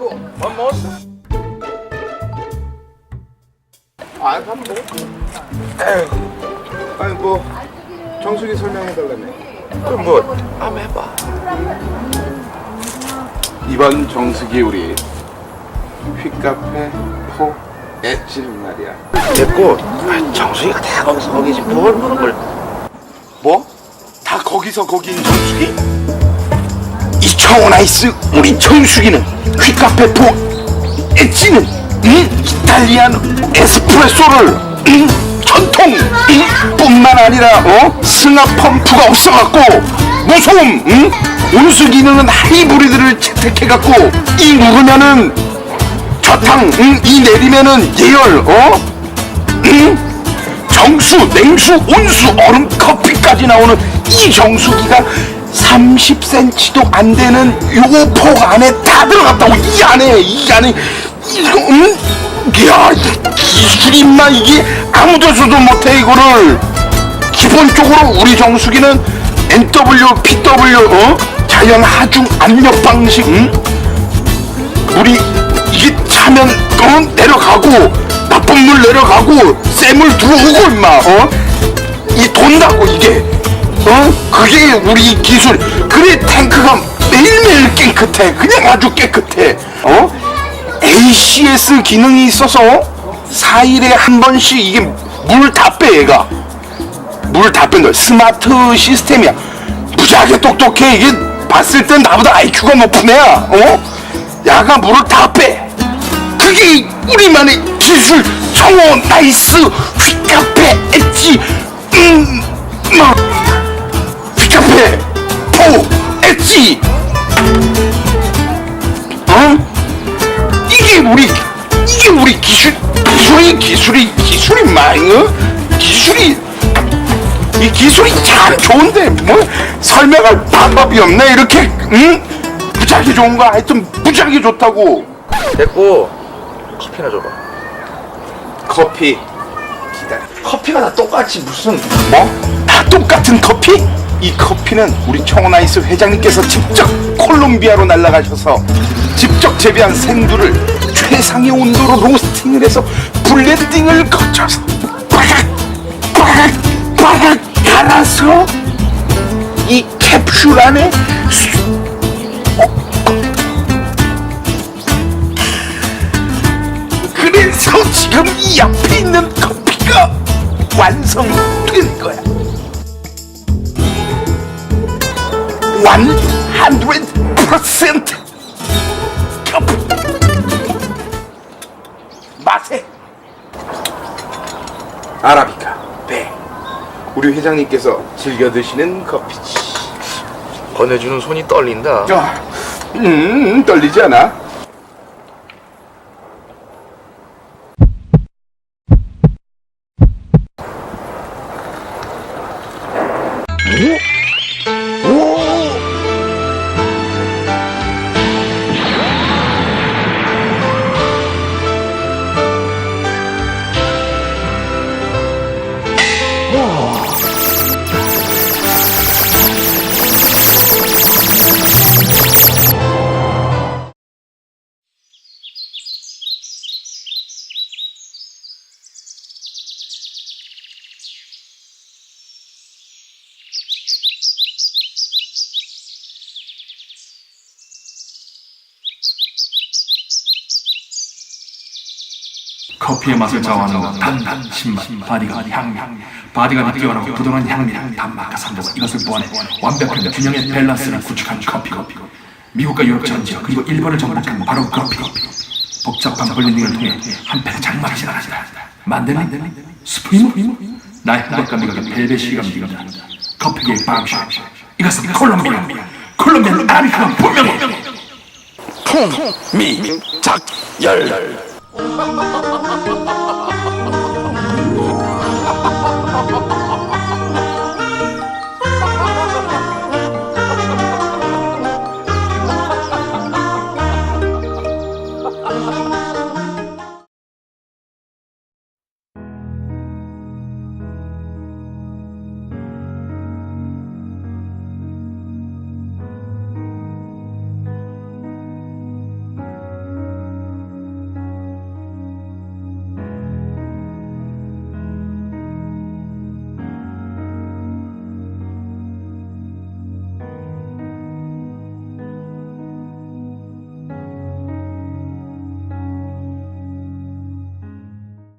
아이고 밥 먹었어? 아밥 에휴 아니 뭐 정수기 설명해달라네 그럼 뭐 한번 해봐 이번 정수기 우리 휘카페 포 엣지 말이야 됐고 아, 정수기가 다 거기서 거기지 뭘걸 뭐? 다 거기서 거긴 정수기? 이 청원아이스 우리 정수기는 휘카페 포 엣지는 음? 이탈리안 에스프레소를 음? 전통 음? 뿐만 아니라 어? 승합 펌프가 없어갖고 무소음 음? 온수 기능은 하이브리드를 채택해갖고 이 누르면은 저탕 음? 이 내리면은 예열 어? 음? 정수, 냉수, 온수, 얼음, 커피까지 나오는 이 정수기가 30cm도 안 되는 요폭 안에 다 들어갔다고 이 안에 이 안에 이거 음? 이 기술이 임마 이게 아무도 줘도 못해 이거를 기본적으로 우리 정수기는 NW, PW 어? 자연 하중 압력 방식 음? 물이 이게 차면 어? 내려가고 나쁜 물 내려가고 쇠물 들어오고 임마 어? 이 돈다고 이게 어? 그게 우리 기술. 그래 탱크가 매일매일 깨끗해. 그냥 아주 깨끗해. 어? ACS 기능이 있어서 4일에 한 번씩 이게 물다빼 얘가. 물다뺀 거야. 스마트 시스템이야. 무지하게 똑똑해. 이게 봤을 땐 나보다 IQ가 높은 애야. 어? 야가 물을 다 빼. 그게 우리만의 기술. 청어 나이스. 휘카페 이게 우리 기술 기술이 기술이 기술이 많어 기술이 이 기술이 참 좋은데 뭐? 설명할 방법이 없네 이렇게 응? 무지하게 좋은 거 하여튼 무지하게 좋다고. 됐고 커피나 줘봐. 커피. 기다려. 커피가 다 똑같이 무슨 뭐? 다 똑같은 커피? 이 커피는 우리 청원아이스 회장님께서 직접 콜롬비아로 날아가셔서 직접 재배한 생두를 최상의 온도로 로스팅을 해서 블렌딩을 거쳐서 바삭 바삭 바삭 갈아서 이 캡슐 안에 수- 그래서 지금 이 앞에 있는 커피가 완성된 거야. 100% 맛에. 아라비카. 네. 우리 회장님께서 즐겨 드시는 커피지. 건네주는 손이 떨린다. 아, 음 떨리지 않아? 커피의 맛을 좌우하는 단단 신맛 바디가 향미. 바디감이 뛰어나고 부드러운 향미랑 단맛과 산도가 이것을 보완해 완벽한 균형의 밸런스를 구축한 커피. 미국과 유럽 전 지역 그리고 일본을 정복한 바로 커피. 복잡한 블렌딩을 통해 한 팬의 장마를 지나간다. 만들리 스프리모? 나의 행복감이 가게 벨벳이 감기다 커피계의 방식. 이것은 콜롬비아. 콜롬비아. 아메리카노 분명히 통미작열 哈哈哈哈哈哈。